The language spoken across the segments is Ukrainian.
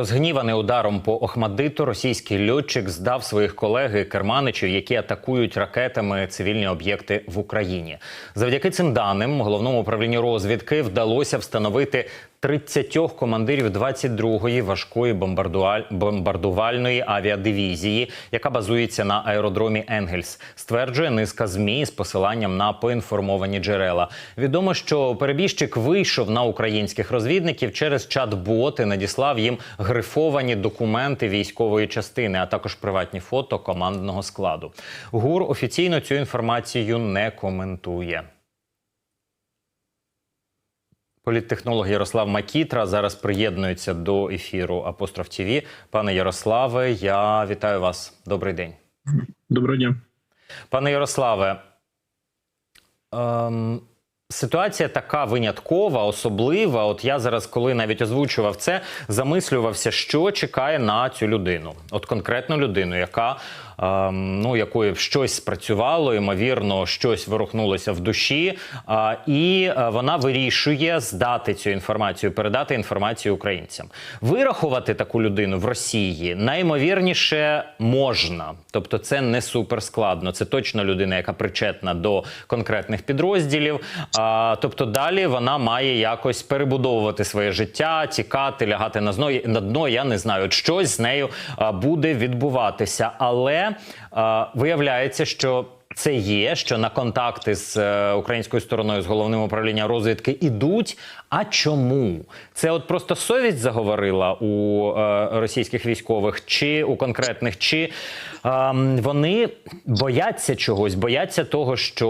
Згніваний ударом по Охмадиту, російський льотчик здав своїх колег і керманичів, які атакують ракетами цивільні об'єкти в Україні. Завдяки цим даним головному управлінню розвідки вдалося встановити 30 командирів 22-ї важкої бомбардувальної авіадивізії, яка базується на аеродромі Енгельс, стверджує низка змі з посиланням на поінформовані джерела. Відомо, що перебіжчик вийшов на українських розвідників через чат-бот і надіслав їм грифовані документи військової частини, а також приватні фото командного складу. ГУР офіційно цю інформацію не коментує. Політтехнолог Ярослав Макітра зараз приєднується до ефіру Апостроф ТІВІ. Пане Ярославе, я вітаю вас. Добрий день. Доброго дня. Пане Ярославе, ем, ситуація така виняткова, особлива. От я зараз, коли навіть озвучував це, замислювався, що чекає на цю людину. От конкретну людину, яка ну якої щось спрацювало, ймовірно, щось ворухнулося в душі, і е, вона вирішує здати цю інформацію, передати інформацію українцям. Вирахувати таку людину в Росії наймовірніше можна, тобто це не супер складно. Це точно людина, яка причетна до конкретних підрозділів. Тобто далі вона має якось перебудовувати своє життя, тікати, лягати на дно. На дно я не знаю, щось з нею буде відбуватися, але виявляється, що. Це є, що на контакти з е, українською стороною з головним управлінням розвідки ідуть. А чому це от просто совість заговорила у е, російських військових, чи у конкретних, чи вони бояться чогось, бояться того, що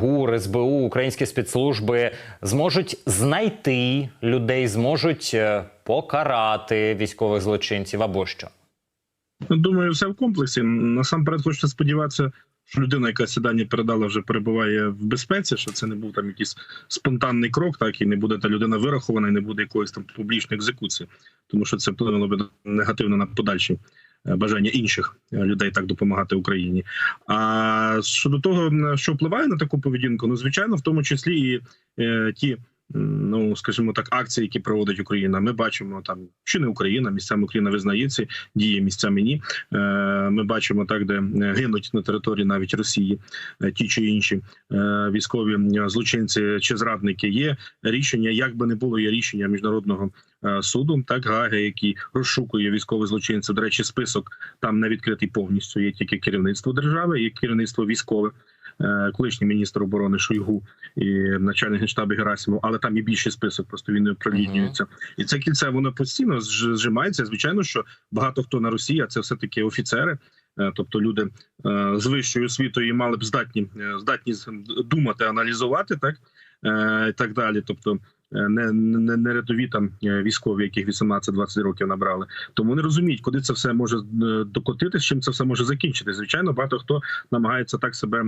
ГУР, СБУ, українські спецслужби зможуть знайти людей, зможуть е, покарати військових злочинців або що. Думаю, все в комплексі. Насамперед, хочеться сподіватися, що людина, яка сідання передала, вже перебуває в безпеці, що це не був там якийсь спонтанний крок, так і не буде та людина вирахована, і не буде якоїсь там публічної екзекуції, тому що це вплинуло б негативно на подальші е, бажання інших е, людей так допомагати Україні. А щодо того, що впливає на таку поведінку, ну звичайно, в тому числі і е, ті. Ну, скажімо так, акції, які проводить Україна, ми бачимо там, чи не Україна, місцями Україна визнає ці дії місцями ні. Е, Ми бачимо так, де е, гинуть на території навіть Росії е, ті чи інші військові злочинці чи зрадники. Є рішення, як би не було, є рішення міжнародного суду, так Гаги, який розшукує військових злочинців. До речі, список там не відкритий повністю. Є тільки керівництво держави, є керівництво військове. Е, Колишній міністр оборони Шойгу і начальник генштабу Герасимов, але там і більший список, просто він не оприлюднюється. І це кільце воно постійно зжимається. Звичайно, що багато хто на Росії, а це все таки офіцери, е, тобто люди е, з вищою освітою мали б здатні здатні думати, аналізувати, так і так далі. Тобто. Е, Не, не, не рядові там е, військові, яких 18-20 років набрали, тому не розуміють, куди це все може е, докотитись, чим це все може закінчити. Звичайно, багато хто намагається так себе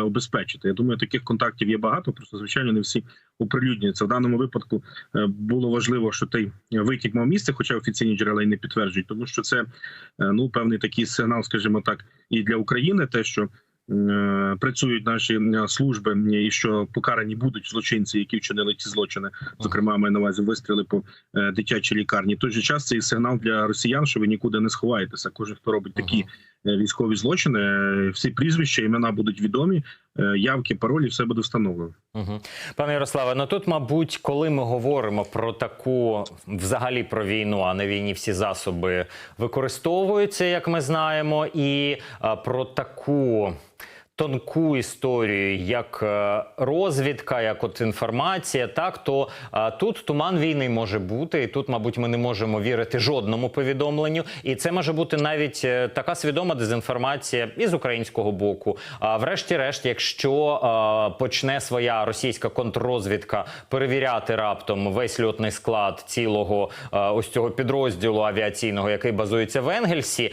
обезпечити. Я думаю, таких контактів є багато. Просто звичайно не всі оприлюднюються. В даному випадку було важливо, що той витік мав місце, хоча офіційні джерела й не підтверджують, тому що це ну певний такий сигнал, скажімо так, і для України, те, що працюють наші е, служби, і що покарані будуть злочинці, які вчинили ці злочини, зокрема маю на увазі вистріли по е, дитячій лікарні. В той же час це і сигнал для росіян, що ви нікуди не сховаєтеся. Кожен хто робить такі е, військові злочини, е, всі прізвища, імена будуть відомі, е, явки, паролі, все буде встановлено. Угу. Пане Ярославе, ну тут, мабуть, коли ми говоримо про таку взагалі про війну, а на війні всі засоби використовуються, як ми знаємо, і про таку. Тонку історію, як е, розвідка, як от інформація, так то а, тут туман війни може бути, і тут, мабуть, ми не можемо вірити жодному повідомленню. І це може бути навіть е, така свідома дезінформація із українського боку. А врешті-решт, якщо почне своя російська контррозвідка перевіряти раптом весь льотний склад цілого ось цього підрозділу авіаційного, який базується в Енгельсі,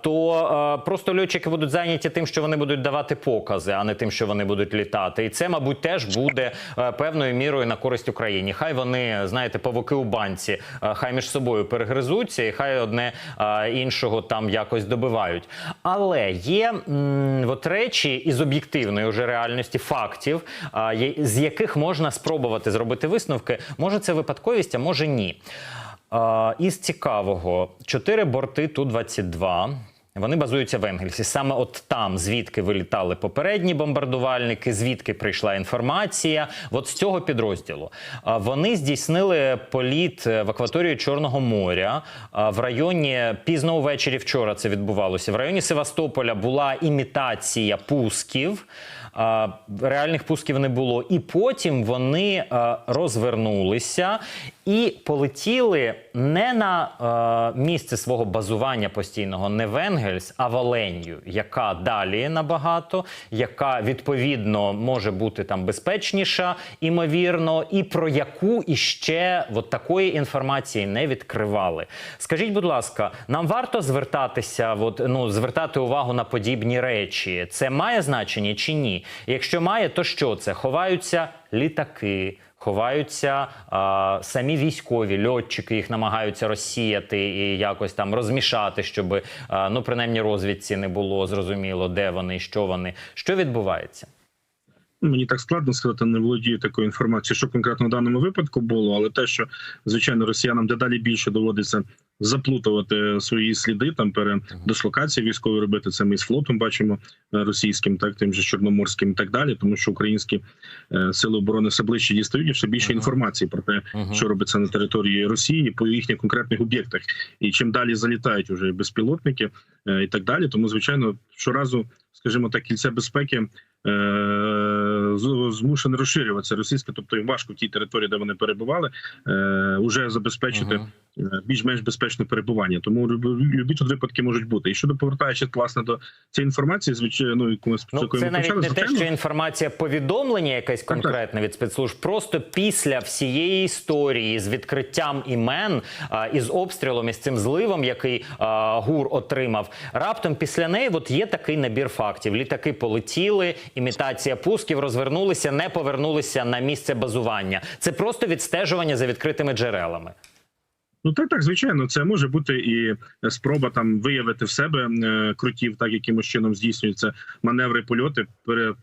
то просто льотчики будуть зайняті тим, що вони будуть давати покази, а не тим, що вони будуть літати. І це, мабуть, теж буде е, певною мірою на користь Україні. Хай вони, знаєте, павуки у банці, е, хай між собою перегризуться, і хай одне е, іншого там якось добивають. Але є м, от речі із об'єктивної уже реальності фактів, з яких можна спробувати зробити висновки. Може, це випадковість, а може ні. Із цікавого, чотири борти Ту-22. Вони базуються в Енгельсі. Саме от там, звідки вилітали попередні бомбардувальники, звідки прийшла інформація. От з цього підрозділу вони здійснили політ е, в акваторію Чорного моря в районі пізно увечері. Вчора це відбувалося. В районі Севастополя була імітація пусків. Реальних пусків не було. І потім вони розвернулися і полетіли не на е, місце свого базування постійного, не в Енгельс, а в Оленю, яка далі набагато, яка відповідно може бути там безпечніша, імовірно, і про яку іще от такої інформації не відкривали. Скажіть, будь ласка, нам варто звертатися, от, ну, звертати увагу на подібні речі? Це має значення чи ні? Якщо має, то що це? Ховаються літаки. Ховаються а, самі військові льотчики, їх намагаються розсіяти і якось там розмішати, щоб а, ну принаймні розвідці не було зрозуміло, де вони, що вони, що відбувається. Мені так складно сказати, не володію такою інформацією, що конкретно в даному випадку було, але те, що звичайно росіянам дедалі більше доводиться заплутувати свої сліди, там передислокації військової робити. Це ми з флотом бачимо е, російським, так тим же чорноморським і так далі, тому що українські е, сили оборони все ближче дістають і все більше інформації про те, що робиться на території Росії по їхніх конкретних об'єктах, і чим далі залітають уже безпілотники е, і так далі. Тому звичайно, щоразу, скажімо так, кільце безпеки. е, з- Змушене розширюватися російське, тобто їм важко в тій території, де вони перебували, е, уже забезпечити е, більш-менш безпечне перебування. Тому любі, тут випадки можуть бути. І щодо повертаючись власне до цієї інформації, звичайно, ну, яку ми Ну, це навіть почали, не те, що інформація повідомлення якесь так. конкретне від спецслужб. Просто після всієї історії з відкриттям імен а, і з обстрілом і з цим зливом, який а, гур отримав, раптом після неї от є такий набір фактів: літаки полетіли, імітація пусків, розвернулися, не повернулися на місце базування. Це просто відстежування за відкритими джерелами. Ну так, так, звичайно, це може бути і спроба там виявити в себе е, крутів, так якимось чином здійснюються маневри, польоти, пере,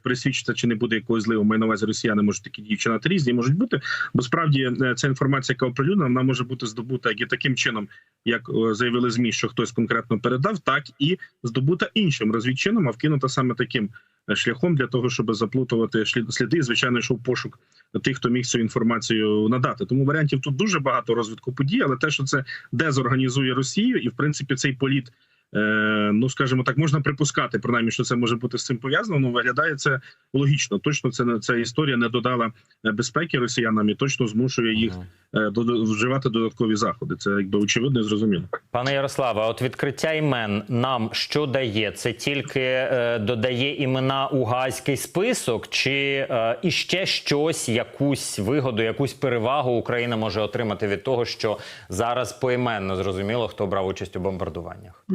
чи не буде якогось зливу. Маю на увазі росіяни можуть такі дії різні можуть бути. Бо справді е, ця інформація, яка оприлюднена, вона може бути здобута як і таким чином, як заявили змі, що хтось конкретно передав, так і здобута іншим розвідчином, а вкинута саме таким шляхом для того, щоб заплутувати сліди. Звичайно, йшов пошук тих, хто міг цю інформацію надати. Тому варіантів тут дуже багато розвитку подій, але те, що це дезорганізує Росію, і в принципі цей політ. Е, Ну, скажімо так, можна припускати, принаймні, що це може бути з цим пов'язано. Ну виглядає це логічно. Точно це ця історія не додала е, безпеки росіянам і точно змушує їх е, до- вживати додаткові заходи. Це якби очевидно і зрозуміло. Пане Ярославе, от відкриття імен нам що дає? Це тільки е, додає імена у гаазький список, чи е, іще щось, якусь вигоду, якусь перевагу Україна може отримати від того, що зараз поіменно зрозуміло, хто брав участь у бомбардуваннях?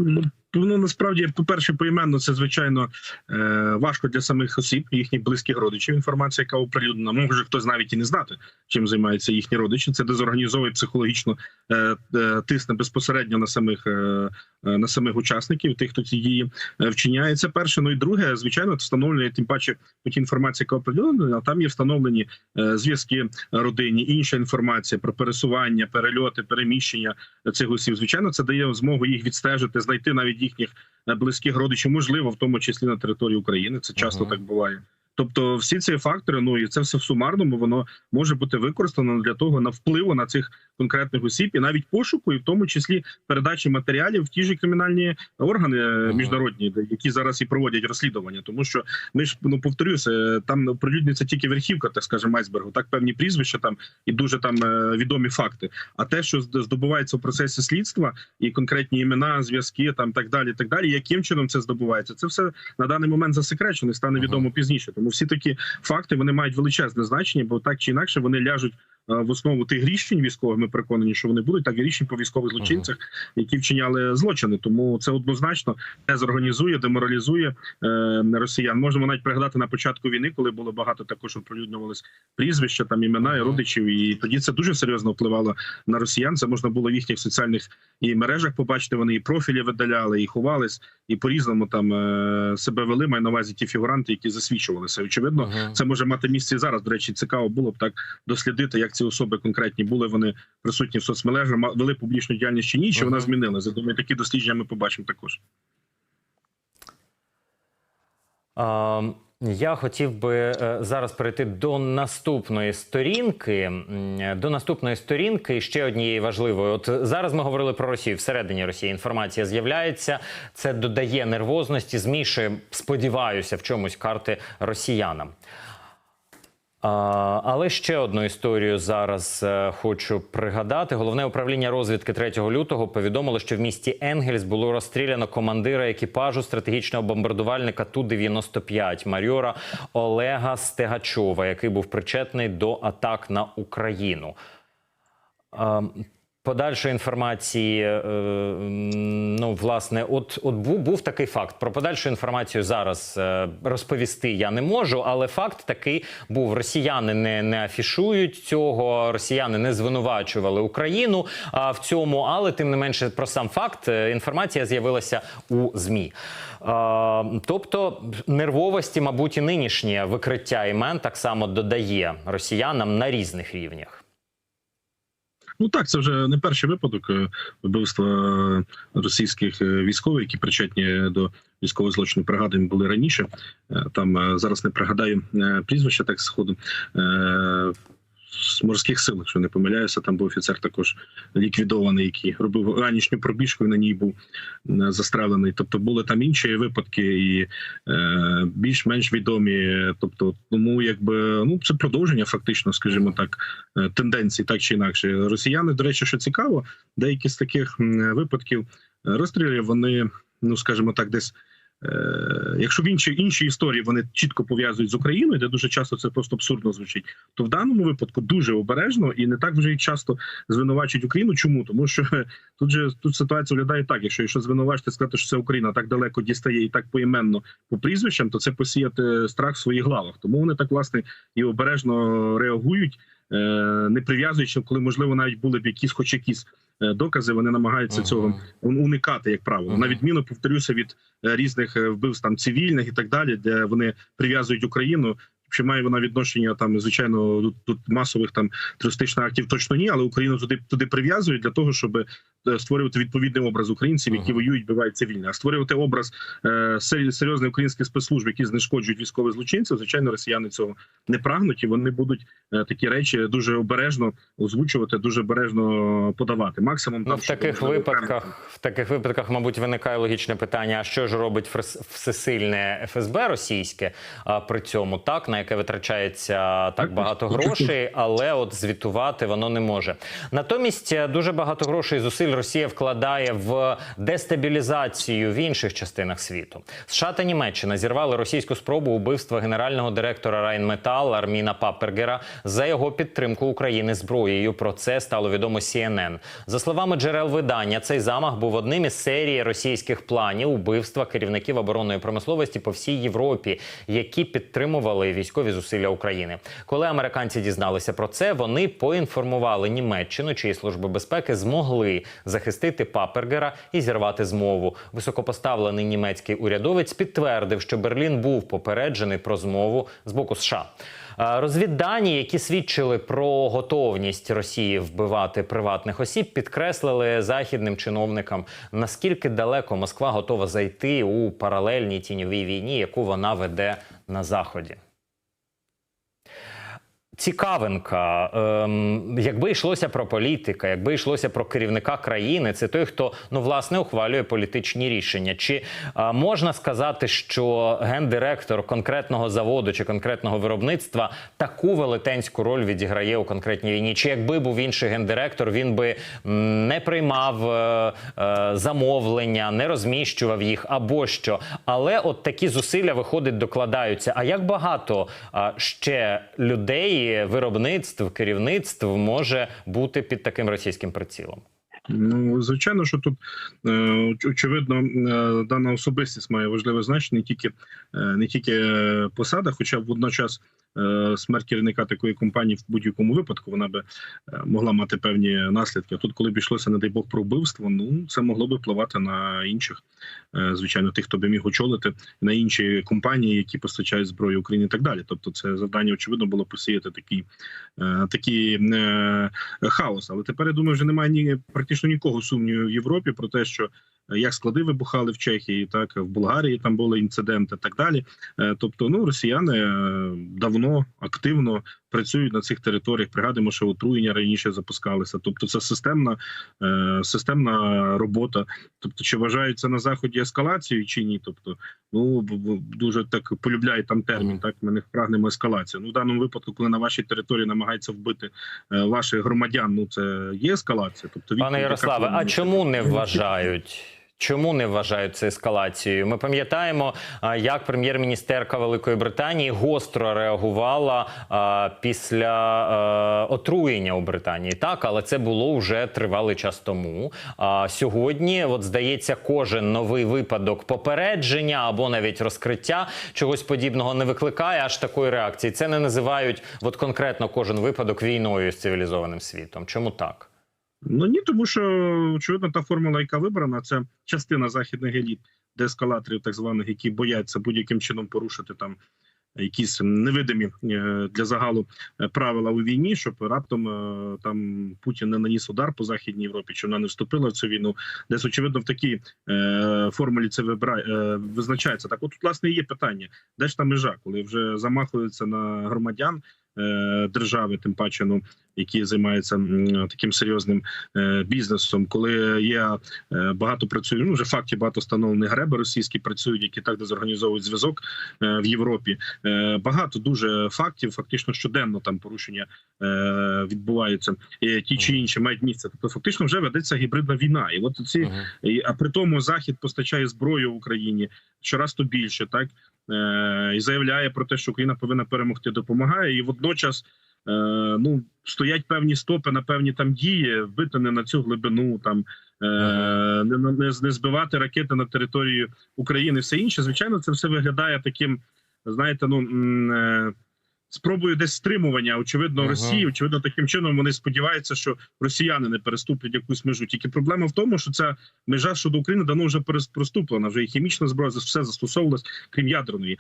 Ну насправді, по перше, поіменно це звичайно е, важко для самих осіб, їхніх близьких родичів. Інформація, яка оприлюднена, може хтось навіть і не знати, чим займаються їхні родичі. Це дезорганізовує психологічно е, е, тисне безпосередньо на самих на самих учасників, тих, хто ці дії вчиняє. Це перше. Ну і друге, звичайно, встановлює тим паче хоч інформація, яка оприлюднена, там є встановлені зв'язки родині, інша інформація про пересування, перельоти, переміщення цих осіб. Звичайно, це дає змогу їх відстежити, знайти навіть їхніх е, близьких родичів, можливо, в тому числі на території України. Це часто Ага. так буває. Тобто, всі ці фактори, ну і це все в сумарному, воно може бути використано для того на впливу на цих конкретних осіб, і навіть пошуку, і в тому числі передачі матеріалів в ті ж кримінальні органи е, Ага. міжнародні, які зараз і проводять розслідування. Тому що ми ж ну повторюся, е, там оприлюднюється тільки верхівка, так скажемо, айсбергу, так певні прізвища там і дуже там е, відомі факти. А те, що здобувається в процесі слідства, і конкретні імена, зв'язки, там так далі, так далі, яким чином це здобувається, це все на даний момент засекречено і стане Ага. відомо пізніше. Тому всі такі факти вони мають величезне значення, бо так чи інакше вони ляжуть. Е, В основу тих рішень військових ми переконані, що вони будуть так і рішень по військових злочинцях, які вчиняли злочини. Тому це однозначно дезорганізує, деморалізує е, росіян. Можемо навіть пригадати на початку війни, коли було багато також оприлюднювалось прізвища, там імена і родичів, і тоді це дуже серйозно впливало на росіян. Це можна було в їхніх соціальних і мережах побачити. Вони і профілі видаляли, і ховались, і по різному там е, себе вели. Маю на увазі ті фігуранти, які засвідчувалися. Очевидно, Мгм. це може мати місце і зараз. До речі, цікаво було б так дослідити, як як ці особи конкретні були вони присутні в соцмережах, вели публічну діяльність чи ні, чи вона змінилася. Думаю, такі дослідження ми побачимо також. Я хотів би е, зараз перейти до наступної сторінки. До наступної сторінки і ще однієї важливої. От зараз ми говорили про Росію. Всередині Росії інформація з'являється. Це додає нервозності, змішує, сподіваюся, в чомусь карти росіянам. Але ще одну історію зараз е, хочу пригадати. Головне управління розвідки 3 лютого повідомило, що в місті Енгельс було розстріляно командира екіпажу стратегічного бомбардувальника Ту-95 майора Олега Стегачова, який був причетний до атак на Україну. Подальшої інформації, е, ну власне, от от був, був такий факт. Про подальшу інформацію зараз е, розповісти я не можу, але факт такий був: росіяни не, не афішують цього, росіяни не звинувачували Україну а, в цьому, але тим не менше про сам факт е, інформація з'явилася у змі. Тобто нервовості, мабуть, і нинішнє викриття імен так само додає росіянам на різних рівнях. Ну так, це вже не перший випадок е, вбивства російських е, військових, які причетні до військового злочину. Пригадуємо, були раніше. Е, Там зараз не пригадаю прізвища так сходу. З морських сил, якщо не помиляюся, там був офіцер також ліквідований, який робив ранішню пробіжку і на ній був е, застрелений. Тобто були там інші випадки і е, більш-менш відомі. Тобто, тому якби ну це продовження, фактично, скажімо так, е, тенденцій, так чи інакше. Росіяни, до речі, що цікаво, деякі з таких випадків е, розстрілів вони, ну скажімо так, десь. Е, Якщо в інші інші історії вони чітко пов'язують з Україною, де дуже часто це просто абсурдно звучить, то в даному випадку дуже обережно і не так вже й часто звинувачують Україну. Чому? Тому що тут же тут ситуація виглядає так: якщо якщо звинувачити сказати, що це Україна так далеко дістає і так поіменно по прізвищам, то це посіяти страх в своїх главах. Тому вони так власне і обережно реагують, е, не прив'язуючи, коли можливо навіть були б якісь, хоч якісь е, докази, вони намагаються uh -huh. цього уникати, як правило. Мгм. На відміну повторюся від е, різних е, вбивств там цивільних і так далі, де вони прив'язують Україну. Чи має вона відношення там, звичайно, тут, тут масових там терористичних актів точно ні, але Україну туди туди прив'язують для того, щоб е, створювати відповідний образ українців, які воюють, бувають цивільні. А створювати образ е, серйозних українських спецслужб, які знешкоджують військових злочинців. Звичайно, росіяни цього не прагнуть, і вони будуть е, такі речі дуже обережно озвучувати, дуже обережно подавати. Максимум Ну, в таких випадках, в таких випадках, мабуть, виникає логічне питання: а що ж робить фрес- всесильне ФСБ російське а, при цьому, так на яке витрачається так багато грошей, але от звітувати воно не може. Натомість е, дуже багато грошей і зусиль Росія вкладає в дестабілізацію в інших частинах світу. США та Німеччина зірвали російську спробу убивства генерального директора Райнметал Арміна Паппергера за його підтримку України зброєю. Про це стало відомо CNN. За словами джерел видання, цей замах був одним із серії російських планів убивства керівників оборонної промисловості по всій Європі, які підтримували військові зусилля України. Коли американці дізналися про це, вони поінформували Німеччину, чиї служби безпеки змогли захистити Папергера і зірвати змову. Високопоставлений німецький урядовець підтвердив, що Берлін був попереджений про змову з боку США. Розвіддані, які свідчили про готовність Росії вбивати приватних осіб, підкреслили західним чиновникам, наскільки далеко Москва готова зайти у паралельній тіньовій війні, яку вона веде на заході. Цікавинка, ем, якби йшлося про політика, якби йшлося про керівника країни, це той, хто ну власне ухвалює політичні рішення. Чи е, можна сказати, що гендиректор конкретного заводу чи конкретного виробництва таку велетенську роль відіграє у конкретній війні? Чи якби був інший гендиректор, він би не приймав е, е, замовлення, не розміщував їх або що? Але от такі зусилля виходить, докладаються. А як багато е, ще людей, виробництв, керівництв може бути під таким російським прицілом? Ну, звичайно, що тут е, очевидно е, дана особистість має важливе значення не тільки е, не тільки посада, хоча водночас смерть керівника такої компанії в будь-якому випадку вона би могла мати певні наслідки. А тут, коли б йшлося, не дай Бог, про вбивство, ну це могло би впливати на інших, звичайно, тих, хто би міг очолити на інші компанії, які постачають зброю Україні, і так далі. Тобто, це завдання очевидно було посіяти такий, такий хаос. Але тепер я думаю, вже немає ні практично нікого сумнівів в Європі про те, що як склади вибухали в Чехії, так в Болгарії там були інциденти, так далі. Е, Тобто, ну росіяни е, давно активно працюють на цих територіях. Пригадуємо, що отруєння раніше запускалися. Тобто, це системна е, системна робота. Тобто, чи вважають це на заході ескалацією чи ні? Тобто, ну дуже так полюбляють там термін. Так ми не прагнемо ескалацію. Ну в даному випадку, коли на вашій території намагається вбити ваших громадян, ну це є ескалація. Тобто, Пане Ярославе, а чому не вважають? Чому не вважають це ескалацією? Ми пам'ятаємо, як прем'єр-міністерка Великої Британії гостро реагувала а, після а, отруєння у Британії. Так, але це було вже тривалий час тому. А сьогодні, от здається, кожен новий випадок попередження або навіть розкриття чогось подібного не викликає аж такої реакції. Це не називають от конкретно кожен випадок війною з цивілізованим світом. Чому так? Ну ні, тому що очевидно, та формула, яка вибрана, це частина західних еліт, деескалаторів, так званих, які бояться будь-яким чином порушити там якісь невидимі е, для загалу е, правила у війні, щоб раптом е, там Путін не наніс удар по західній Європі, чи вона не вступила в цю війну. Десь очевидно в такій формулі це визначається. Так, от власне є питання, де ж та межа, коли вже замахуються на громадян. Е, Держави, тим паче, ну які займаються таким серйозним е, бізнесом, коли є е, багато працює, ну вже фактів багато встановлених греби російські працюють, які так дезорганізовують зв'язок в Європі. Багато дуже фактів, фактично щоденно там порушення відбуваються, і ті чи інші мають місце. Тобто, фактично, вже ведеться гібридна війна, і от ці а при тому захід постачає зброю Україні щораз то більше, так і заявляє про те, що Україна повинна перемогти, допомагає, і водночас. Е, ну стоять певні стопи на певні там дії, вбити не на цю глибину, там е, не, не, не збивати ракети на територію України, все інше. Звичайно, це все виглядає таким, знаєте, ну е, спробою десь стримування. Очевидно, Ага. Росії. Очевидно, таким чином вони сподіваються, що росіяни не переступлять якусь межу. Тільки проблема в тому, що ця межа щодо України давно вже переступлена. Вже і хімічна зброя все застосовувалась, крім ядерної.